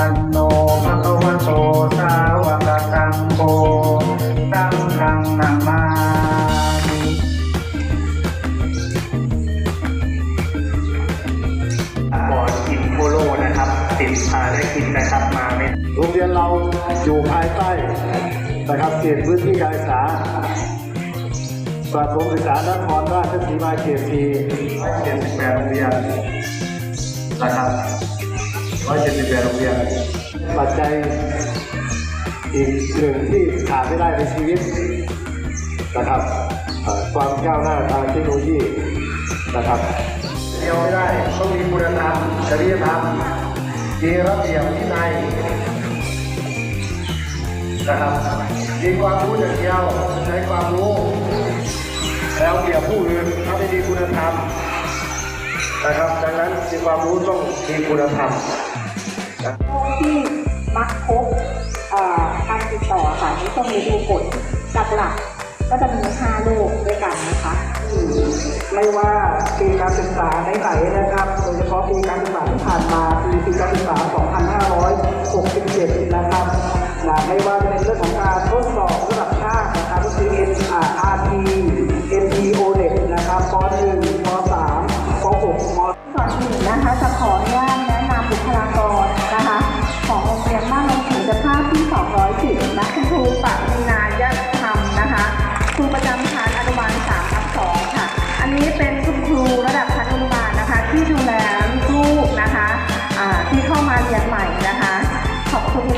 ก่อนกินโคโลนะครับติดภารกิจนะครับมาไหมโรงเรียนเราอยู่ภายใต้นะครับเขตพื้นที่การศึกษาสะสมศึกษานครราชสีมาเขตทีเขตแปดโรงเรียนนะครับ ร้อยเจ็ดสิบแปดโรงเรียนปัจจัยอีกหนึ่งที่ขาดไม่ได้ในชีวิตนะครับเอ่อความก้าวหน้าทางเทคโนโลยีนะครับเดียวไม่ได้ต้องมีคุณธรรมจริยธรรมมีระเบียบวินัยนะครับมีความรู้อย่างเดียวใช้ความรู้ แล้วเกี่ยวผู้อื่นถ้าไม่มีคุณธรรม นะครับ ดังนั้นมีความรู้ต้องมีคุณธรรมโรคที่มักพบการติดต่อค่ะที่ต้องมีดูผลหลักๆก็จะมี5โรคด้วยกันนะคะไม่ว่าปีการศึกษาไหนๆนะครับ โดยเฉพาะปีการศึกษาที่ผ่านมาปีปีการศึกษา 2567 นะครับนะไม่ว่าจะเป็นเรื่องของการทดสอบระดับชาตินะครับก็คือ N RT NT o n e t นะครับป .1 ป .3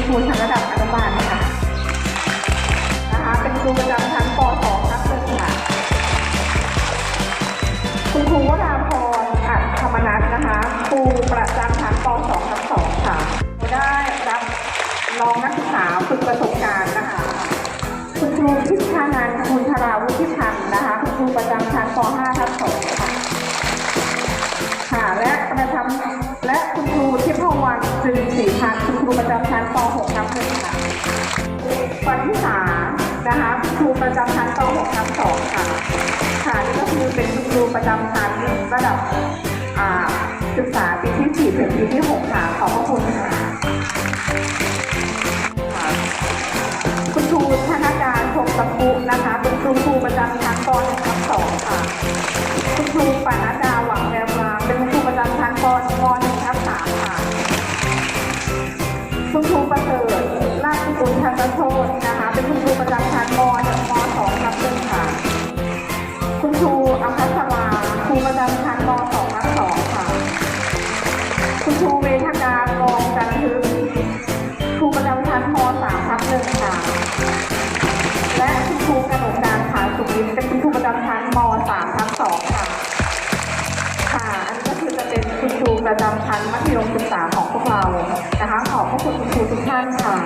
ครูชั้นระดับอนุบาลค่ะนะคะ เป็นครูประจำชั้นป .2 ทับ1ค่ะ คุณครูวราพรอัดธรรมนัทนะคะ ครูประจำชั้นป .2 ทับ2ค่ะ ได้รับน้องนักศึกษาฝึกประสบการณ์นะคะ คุณครูพิชานันท์คุณธราวุฒิพันธ์นะคะ คุณครูประจำชั้นป .5 ทับ2ค่ะ ค่ะ และประจำและคุณครูทิพ วรรณจึงศรีพันธ์คุณครูประจำชั้นป .6 ทับ1ค่ะวันที่สามนะคะคุณครูประจำชั้นป .6 ทับ2ค่ะค่ะนี่ก็คือเป็นคุณครูประจำชั้นระดับอ่าศึกษาปีที่ 4 ถึงปีที่ 6 ค่ะขอบพระคุณค่ะคุณครูธนการพงศ์ตะปุนะคะ เป็นครูครูประจำชั้นป .1 ทับ2ค่ะ คุณครูปานา นะคะขอบพระคุณคุณครูทุกท่านค่ะ